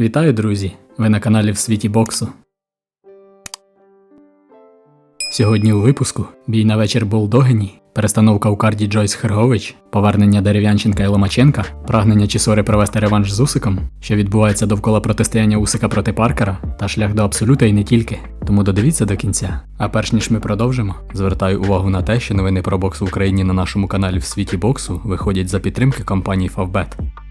Вітаю, друзі! Ви на каналі в світі боксу. Сьогодні у випуску бій на вечір Болдогені, перестановка у карді Джойс Хергович, повернення Дерев'янченка і Ломаченка, прагнення Чісори провести реванш з Усиком, що відбувається довкола протистояння Усика проти Паркера, та шлях до абсолюта і не тільки. Тому додивіться до кінця. А перш ніж ми продовжимо, звертаю увагу на те, що новини про бокс в Україні на нашому каналі в світі боксу виходять за підтримки компанії Favbet.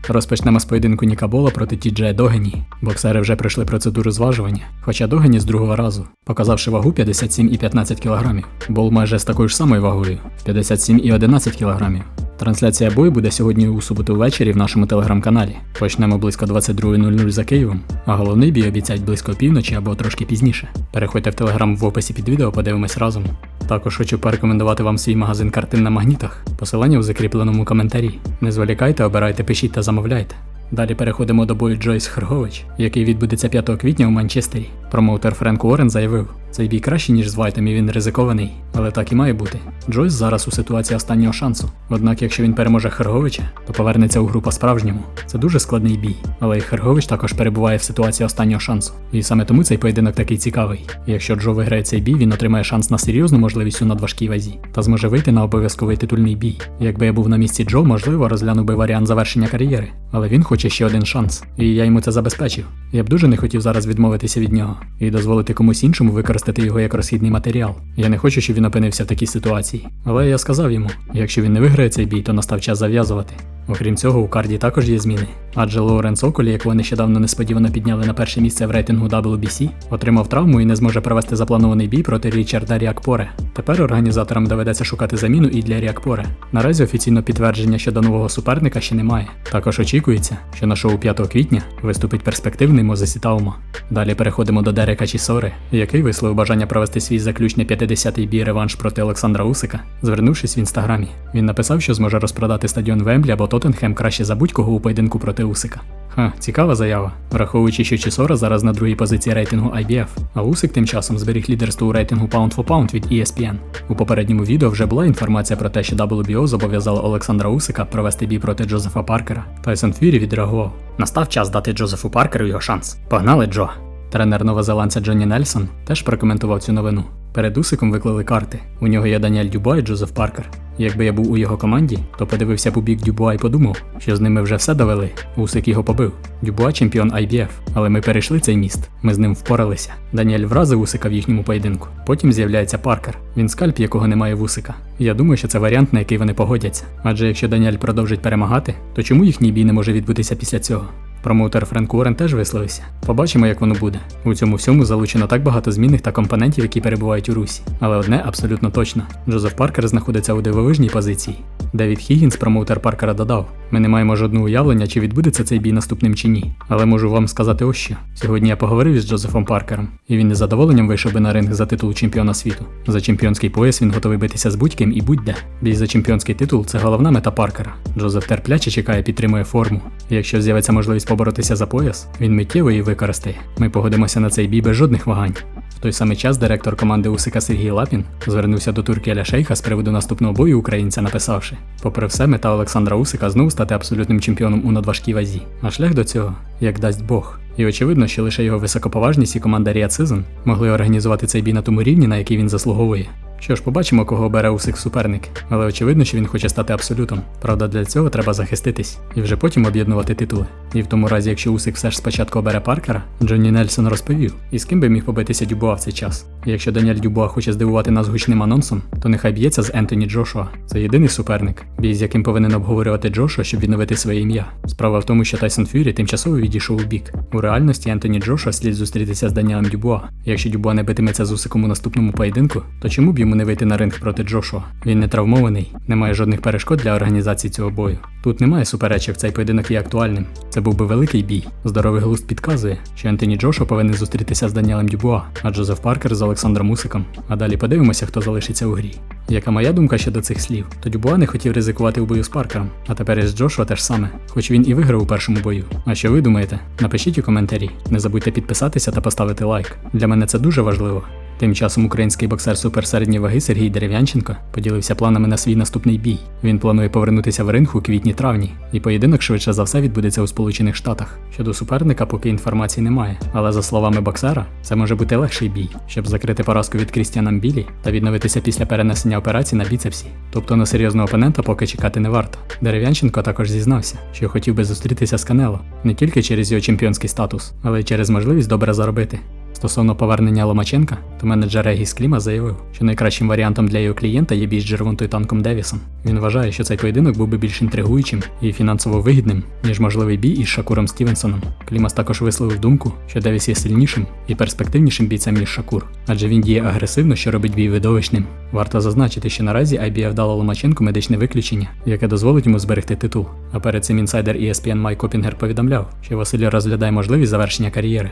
Розпочнемо з поєдинку Ніка Бола проти Тіджея Догені. Боксери вже пройшли процедуру зважування, хоча Догені з другого разу, показавши вагу 57 і 15 кг. Бол майже з такою ж самою вагою 57 і 11 кг. Трансляція бою буде сьогодні у суботу ввечері в нашому телеграм-каналі. Почнемо близько 22.00 за Києвом, а головний бій обіцяють близько півночі або трошки пізніше. Переходьте в телеграм в описі під відео, подивимось разом. Також хочу порекомендувати вам свій магазин картин на магнітах. Посилання у закріпленому коментарі. Не зволікайте, обирайте, пишіть та замовляйте. Далі переходимо до бою Джойс Хергович, який відбудеться 5 квітня у Манчестері. Промоутер Френк Уоррен заявив, цей бій кращий, ніж з Вайтом, і він ризикований, але так і має бути. Джойс зараз у ситуації останнього шансу. Однак, якщо він переможе Херговича, то повернеться у гру по-справжньому. Це дуже складний бій, але і Хергович також перебуває в ситуації останнього шансу. І саме тому цей поєдинок такий цікавий. І якщо Джо виграє цей бій, він отримає шанс на серйозну можливість у надважкій вазі та зможе вийти на обов'язковий титульний бій. Якби я був на місці Джо, можливо, розглянув би варіант завершення кар'єри, але він хоче ще один шанс, і я йому це забезпечив. Я б дуже не хотів зараз відмовитися від нього і дозволити комусь іншому використати його як розхідний матеріал. Я не хочу, щоб він опинився в такій ситуації. Але я сказав йому, якщо він не виграє цей бій, то настав час зав'язувати. Окрім цього, у карді також є зміни. Адже Лоуренс Околі, якого нещодавно несподівано підняли на перше місце в рейтингу WBC, отримав травму і не зможе провести запланований бій проти Річарда Ріакпоре. Тепер організаторам доведеться шукати заміну і для Ріакпоре. Наразі офіційно підтвердження щодо нового суперника ще немає. Також очікується, що на шоу 5 квітня виступить перспективний Мозесі Таума. Далі переходимо до Дерека Чісори, який висловив бажання провести свій заключний 50-й бій реванш проти Олександра Усика, звернувшись в інстаграмі. Він написав, що зможе розпродати стадіон Вемблі або Тоттенхем краще за будь-кого у поєдинку проти Усика. Ха, цікава заява, враховуючи, що Чісора зараз на другій позиції рейтингу IBF, а Усик тим часом зберіг лідерство у рейтингу Pound for Pound від ESPN. У попередньому відео вже була інформація про те, що WBO зобов'язала Олександра Усика провести бій проти Джозефа Паркера. Тайсон Фюрі відреагував. Настав час дати Джозефу Паркеру його шанс. Погнали, Джо! Тренер новозеландця Джонні Нельсон теж прокоментував цю новину. Перед Усиком виклали карти. У нього є Даніель Дюбо і Джозеф Паркер. Якби я був у його команді, то подивився б у бік Дюбуа і подумав, що з ними вже все довели. Усик його побив. Дюбуа чемпіон IBF, але ми перейшли цей міст. Ми з ним впоралися. Даніель вразив Усика в їхньому поєдинку. Потім з'являється Паркер. Він скальп, якого немає в Усика. Я думаю, що це варіант, на який вони погодяться. Адже якщо Даніель продовжить перемагати, то чому їхній бій не може відбутися після цього? Промоутер Френк Уоррен теж висловився. Побачимо, як воно буде. У цьому всьому залучено так багато змінних та компонентів, які перебувають у русі. Але одне абсолютно точно: Джозеф Паркер знаходиться у дивовижній позиції. Девід Хіггінс, промоутер Паркера, додав: ми не маємо жодного уявлення, чи відбудеться цей бій наступним чи ні. Але можу вам сказати ось що. Сьогодні я поговорив із Джозефом Паркером, і він із задоволенням вийшов би на ринг за титул чемпіона світу. За чемпіонський пояс він готовий битися з будь-ким і будь-де. Бій за чемпіонський титул це головна мета Паркера. Джозеф терпляче чекає, підтримує форму. Якщо з'явиться можливість поборотися за пояс, він миттєво її використає. Ми погодимося на цей бій без жодних вагань. В той самий час директор команди Усика Сергій Лапін звернувся до Туркеля Шейха з приводу наступного бою українця, написавши: попри все, мета Олександра Усика знову стати абсолютним чемпіоном у надважкій вазі. А шлях до цього, як дасть Бог. І очевидно, що лише його високоповажність і команда Ріацизм могли організувати цей бій на тому рівні, на який він заслуговує. Що ж, побачимо, кого бере Усик суперник, але очевидно, що він хоче стати абсолютом. Правда, для цього треба захиститись і вже потім об'єднувати титули. І в тому разі, якщо Усик все ж спочатку обере Паркера, Джонні Нельсон розповів, і з ким би міг побитися Дюбуа в цей час. І якщо Даніель Дюбуа хоче здивувати нас гучним анонсом, то нехай б'ється з Ентоні Джошуа. Це єдиний суперник, бій з яким повинен обговорювати Джошуа, щоб відновити своє ім'я. Справа в тому, що Тайсон Фюрі тимчасово відійшов у бік. У реальності Ентоні Джошуа слід зустрітися з Даніелем Дюбуа. Якщо Дюбуа не битиметься з Усиком у наступному поєдинку, то чому б йому не вийти на ринг проти Джошуа? Він не травмований, немає жодних перешкод для організації цього бою. Тут немає суперечок, цей поєдинок є актуальним. Це був би великий бій. Здоровий глузд підказує, що Ентоні Джошуа повинен зустрітися з Даніелем Дюбуа, а Джозеф Паркер з Олександром Усиком. А далі подивимося, хто залишиться у грі. Яка моя думка щодо цих слів? То Дюбуа не хотів ризикувати у бою з Паркером, а тепер із Джошуа теж саме, хоч він і виграв у першому бою. А що ви думаєте? Напишіть у коментарі. Не забудьте підписатися та поставити лайк. Для мене це дуже важливо. Тим часом український боксер суперсередньої ваги Сергій Дерев'янченко поділився планами на свій наступний бій. Він планує повернутися в ринг у квітні-травні, і поєдинок швидше за все відбудеться у Сполучених Штатах. Щодо суперника, поки інформації немає. Але за словами боксера, це може бути легший бій, щоб закрити поразку від Крістіана Білі та відновитися після перенесення операції на біцепсі. Тобто на серйозного опонента поки чекати не варто. Дерев'янченко також зізнався, що хотів би зустрітися з Канело не тільки через його чемпіонський статус, але й через можливість добре заробити. Стосовно повернення Ломаченка, то менеджер Регіс Кліма заявив, що найкращим варіантом для його клієнта є бій з Джервонтою танком Девісом. Він вважає, що цей поєдинок був би більш інтригуючим і фінансово вигідним, ніж можливий бій із Шакуром Стівенсоном. Клімас також висловив думку, що Девіс є сильнішим і перспективнішим бійцем ніж Шакур, адже він діє агресивно, що робить бій видовищним. Варто зазначити, що наразі IBF дала Ломаченку медичне виключення, яке дозволить йому зберегти титул. А перед цим інсайдер ESPN Майк Копінгер повідомляв, що Василь розглядає можливість завершення кар'єри.